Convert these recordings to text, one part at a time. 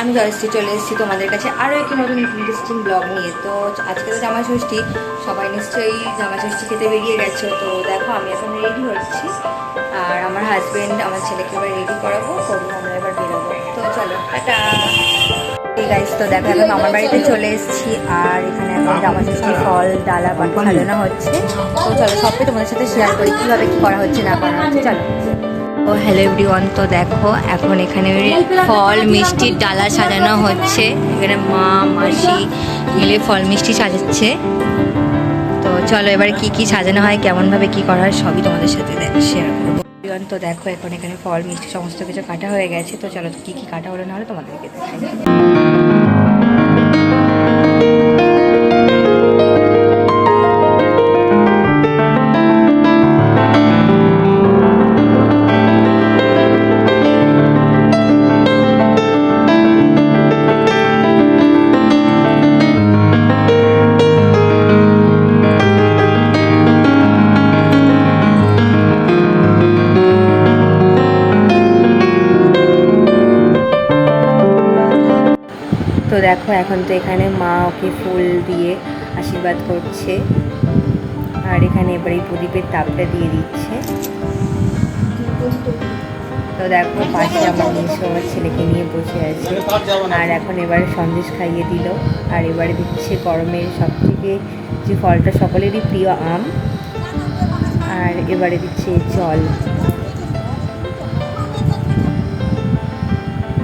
আমি জয়শ্রী চলে এসেছি তোমাদের কাছে আরও একটি নতুন ইন্টারেস্টিং ব্লগ নিয়ে। তো আজকে তো জামা ষষ্ঠী সবাই নিশ্চয়ই জামা ষষ্ঠী খেতে বেরিয়ে গেছো। তো দেখো, আমি এখন রেডি হচ্ছি। আর আমার হাজব্যান্ড আমার ছেলেকে এবার রেডি করাবো, করব, আমরা এবার বেরোবো। তো চলো, টাটা। এই তো দেখো, এখন আমার বাড়িতে চলে এসেছি। আর এখানে এখন জামা ষষ্ঠী ফল, ডালা বাটি সাজানো হচ্ছে। তো চলো, সবটাই তোমাদের সাথে শেয়ার করি, কীভাবে কী করা হচ্ছে, না করা হচ্ছে। চলো। ও হ্যালো এভরিওয়ান তো দেখো, এখন এখানে ফল মিষ্টির ডালা সাজানো হচ্ছে। এখানে মা, মাসি মিলে ফল মিষ্টি সাজাচ্ছে। তো চলো এবার কি কি সাজানো হয়, কেমনভাবে কি করা হয়, সবই তোমাদের সাথে শেয়ার করব। তো দেখো, এখন এখানে ফল, মিষ্টি, সমস্ত কিছু কাটা হয়ে গেছে। তো চলো কি কি কাটা হলো না হলে তোমাদেরকে দেখাই। তো দেখো, এখন তো এখানে মা ওকে ফুল দিয়ে আশীর্বাদ করছে। আর এখানে এবার এই প্রদীপের তাপটা দিয়ে দিচ্ছে। তো দেখো পাশে আমার মেসো আমার ছেলেকে নিয়ে বসে আছে। আর এখন এবার সন্দেশ খাইয়ে দিল। আর এবারে দিচ্ছে গরমের সব থেকে যে ফলটা সকলেরই প্রিয় আম। আর এবারে দিচ্ছে জল।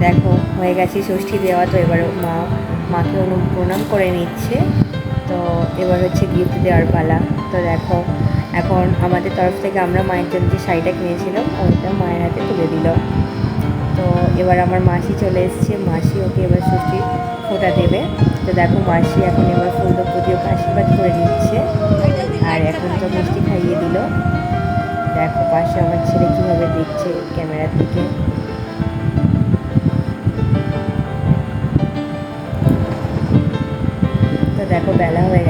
দেখো, হয়ে গেছে ষষ্ঠী দেওয়া, তো এবার মা, মাকে অনু, প্রণাম করে নিচ্ছে। তো এবার হচ্ছে গিফট দেওয়ার পালা। তো দেখো, এখন আমাদের তরফ থেকে আমরা মায়ের জন্য যে শাড়িটা কিনেছিলাম, ওইটা মায়ের হাতে তুলে দিল। তো এবার আমার মাসি চলে এসছে, মাসি ওকে এবার ষষ্ঠী ফোটা দেবে। তো দেখো, মাসি এখন এবার ফুলদপ্রতি ওকে আশীর্বাদ করে দিচ্ছে আর এখন তো মিষ্টি খাইয়ে দিল। দেখো, পাশে আমার ছেলে কীভাবে দেখছে ক্যামেরার দিকে।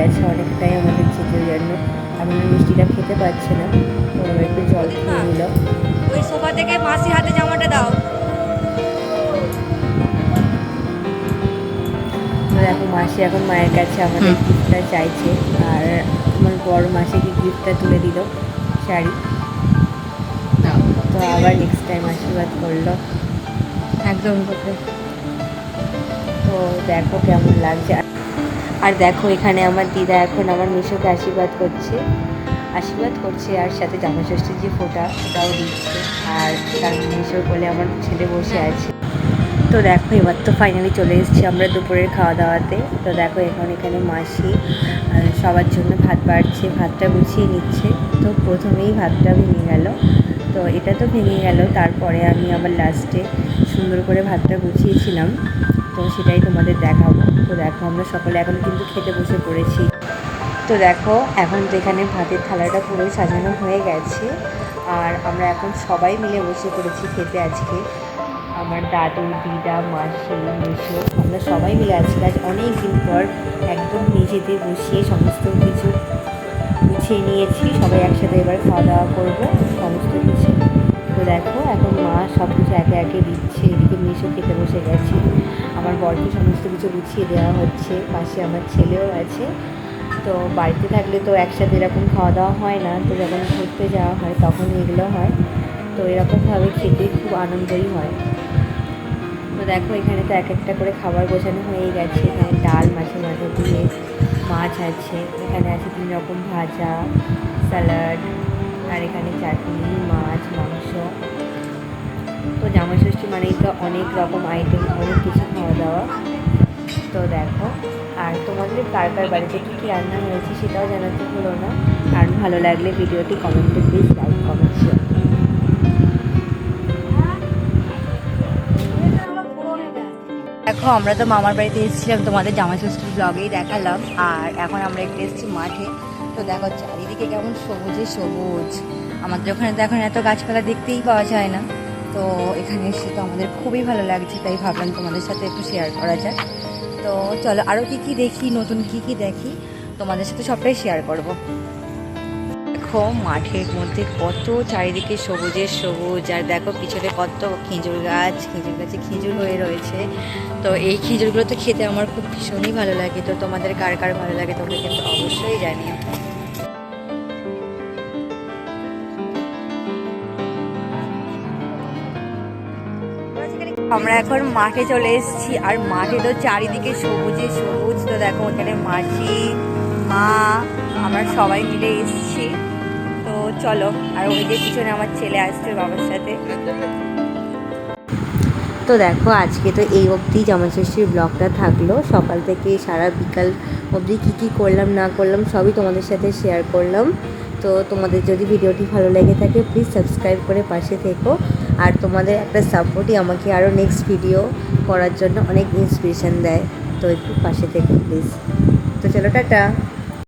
গেছে অনেকটাই আমাদের যেতে জন্য। আমি মিষ্টিটা খেতে পারছি না। তো এবার একটু জল খেয়ে নিল। ওই সোফা থেকে মাসি হাতে জামাটা দাও। তো দেখো মাসি এখন মায়ের কাছে আমাদের গিফটটা চাইছে। আর আমার বড় মাসিকে গিফটটা তুলে দিল শাড়ি। তো আবার নেক্সট টাইম আশীর্বাদ করল। একদম। তো দেখো কেমন লাগছে। আর দেখো, এখানে আমার দিদা এখন আমার মিশোকে আশীর্বাদ করছে। আশীর্বাদ করছে আর সাথে জামাষষ্ঠীর যে ফোঁটা, ওটাও দিচ্ছে। আর তার মিশোর কোলে আমার ছেলে বসে আছে। তো দেখো, এবার তো ফাইনালি চলে এসেছি আমরা দুপুরের খাওয়া দাওয়াতে তো দেখো, এখন এখানে মাসি সবার জন্য ভাত বাড়ছে, ভাতটা গুছিয়ে নিচ্ছে। তো প্রথমেই ভাতটা ভেঙে গেল। তো এটা তো ভেঙে গেল, তারপরে আমি আবার লাস্টে সুন্দর করে ভাতটা গুছিয়েছিলাম। তো সেটাই তোমাদের দেখাবো। তো দেখো, আমরা সকলে এখন কিন্তু খেতে বসে পড়েছি। তো দেখো, এখন তো এখানে ভাতের থালাটা পুরোই সাজানো হয়ে গেছে, আর আমরা এখন সবাই মিলে বসে পড়েছি খেতে আজকে। আমার দাদু, দিদা, মাসি, মেশো, আমরা সবাই মিলে আজকে আজ অনেক দিন পর একদম নিজেদের বসিয়ে সমস্ত কিছু গুছিয়ে নিয়েছি। সবাই একসাথে এবার খাওয়া দাওয়া করব, সমস্ত কিছু। দেখো, এখন মা সব কিছু একে একে দিচ্ছে, এদিকে মিশো খেতে বসে গেছে। আমার বরকে সমস্ত কিছু গুছিয়ে দেওয়া হচ্ছে, পাশে আমার ছেলেও আছে। তো বাড়িতে থাকলে তো একসাথে এরকম খাওয়া দাওয়া হয় না, তো যখন ঘুরতে যাওয়া হয় তখন এগুলো হয়। তো এরকমভাবে খেতে খুব আনন্দই হয়। তো দেখো, এখানে তো এক একটা করে খাবার গোছানো হয়ে গেছে। এখানে ডাল মাছের মাথা দিয়ে মাছ আছে, এখানে আছে তিন রকম ভাজা, স্যালাড আর এখানে চাটনি, মাছ, মাংস। তো জামা ষষ্ঠী মানেই তো অনেক রকম আইটেম অনেক কিছু খাওয়া দাওয়া। তো দেখো, আর তোমাদের কার কার বাড়িতে কী কী রান্না হয়েছে সেটাও জানাতে হলো না। আর ভালো লাগলে ভিডিওটি কমেন্টে প্লিজ লাইক কমেন্ট শেয়ার দেখো, আমরা তো মামার বাড়িতে এসেছিলাম তোমাদের জামা ষষ্ঠীর ব্লগেই দেখালাম। আর এখন আমরা একটু এসেছি মাঠে। তো দেখো চারিদিকে কেমন সবুজে সবুজ। আমাদের ওখানে তো এখন এত গাছপালা দেখতেই পাওয়া যায় না। তো এখানে এসে তো আমাদের খুবই ভালো লাগছে, তাই ভাবলাম তোমাদের সাথে একটু শেয়ার করা যায় তো চলো আরও কী কী দেখি, নতুন কী কী দেখি, তোমাদের সাথে সবটাই শেয়ার করব। দেখো মাঠের মধ্যে কত চারিদিকে সবুজের সবুজ, আর দেখো পিছনে কত খেজুর গাছ, খেজুর গাছে খেজুর হয়ে রয়েছে। তো এই খেজুরগুলো তো খেতে আমার খুব ভীষণই ভালো লাগে। তো তোমাদের কার কার ভালো লাগে তোমরা কিন্তু অবশ্যই জানিও। আমরা এখন মাঠে চলে এসেছি, আর মাঠে তো চারিদিকে সবুজে সবুজ। তো দেখো এখানে মাসি, মা, আমরা সবাই মিলে এসেছি। তো চলো, আর ওই যে পিছনে আমার ছেলে আসছে বাবার সাথে। তো দেখো, আজকে তো এই অবধি জামাষষ্ঠীর ব্লগটা থাকল। সকাল থেকে সারা বিকাল অবধি কী কী করলাম, না করলাম, সবই তোমাদের সাথে শেয়ার করলাম। তো তোমাদের যদি ভিডিওটি ভালো লেগে থাকে প্লিজ সাবস্ক্রাইব করে পাশে থেকো। আর তোমাদের একটা সাপোর্টই আমাকে আরও নেক্সট ভিডিও করার জন্য অনেক ইন্সপিরেশান দেয়। তো একটু পাশে থেকে প্লিজ তো চলো, টাটা।